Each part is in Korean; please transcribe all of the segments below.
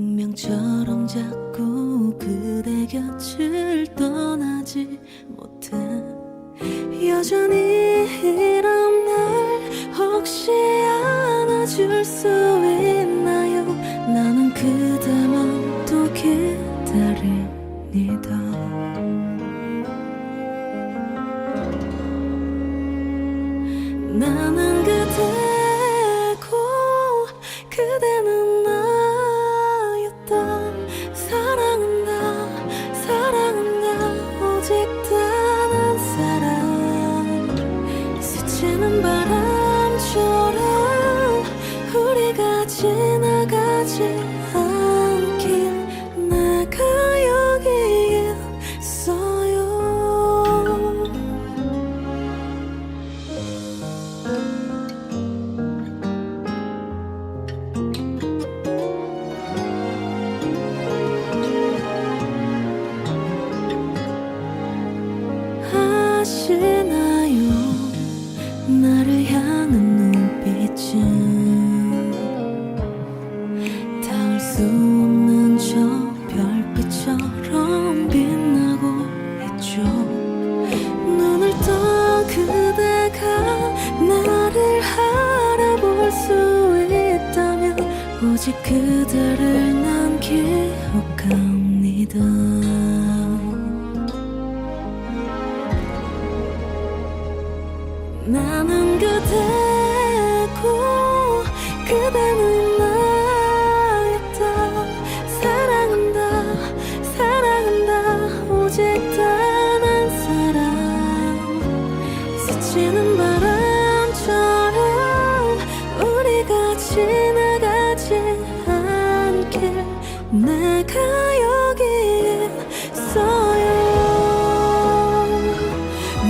운명처럼 자꾸 그대 곁을 떠나지 못해 여전히 이런 날 혹시 안아줄 수 있나요? 나는 그대만 또 기다립 아시나요? 나를 향한 눈빛은 닿을 수 없는 저 별빛처럼 빛나고 있죠. 눈을 뜬 그대가 나를 알아볼 수 있다면 오직 그대를 난 기억합니다 지나가지 않길 내가 여기 있어요.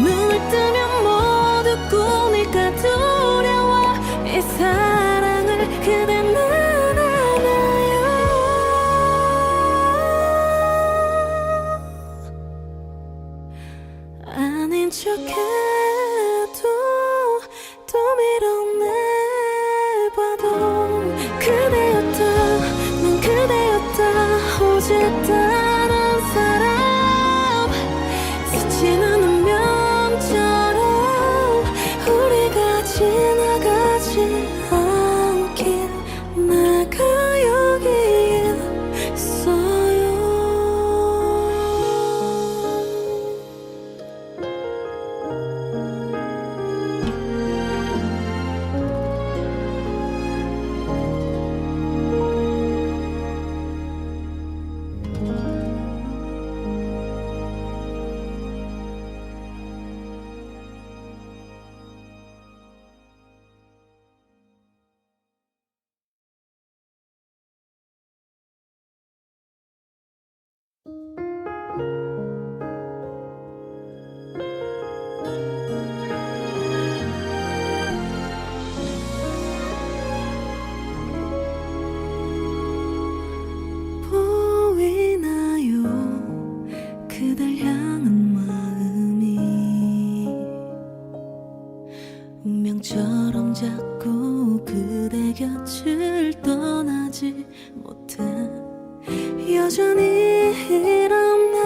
눈을 뜨면 모두 꿈일까 두려워 이 사랑을 그대는 알아요. 아닌 척해 스치 운명처럼 자꾸 그대 곁을 떠나지 못해 여전히 이런 날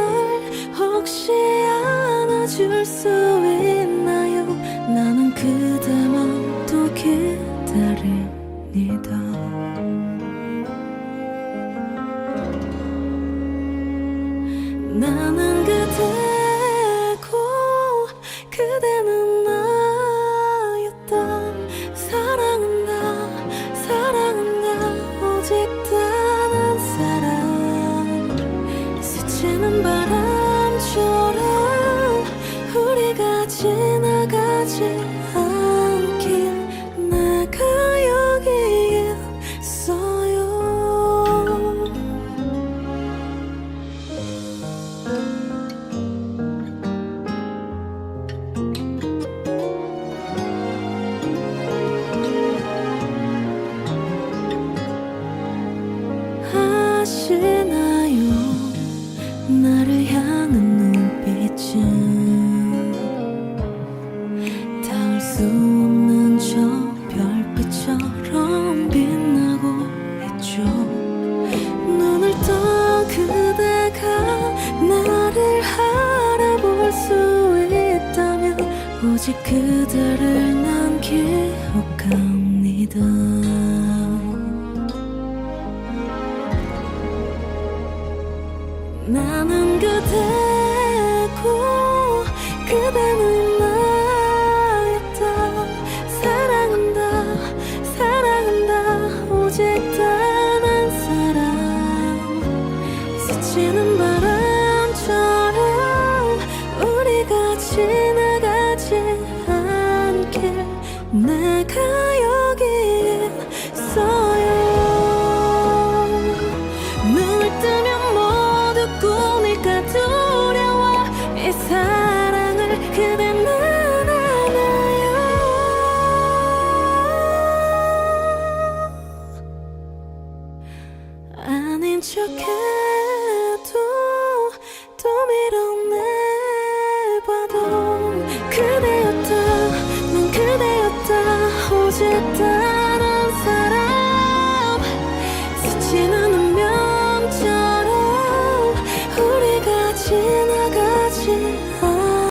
혹시 안아줄 수 있나요? 나는 그대만 또 기다립니다. 나는 지나가지 수 없는 저 별빛처럼 빛나고 있죠. 눈을 뜬 그대가 나를 알아볼 수 있다면 오직 그대를 난 기억합니다. 나는 그대고 그대는 스치는 바람처럼 우리가 지나가지 않길 내가 여기에 있어요. 눈을 뜨면 모두 꿈일까 두려워 이 사랑을 그대는 알아요. 아닌 척해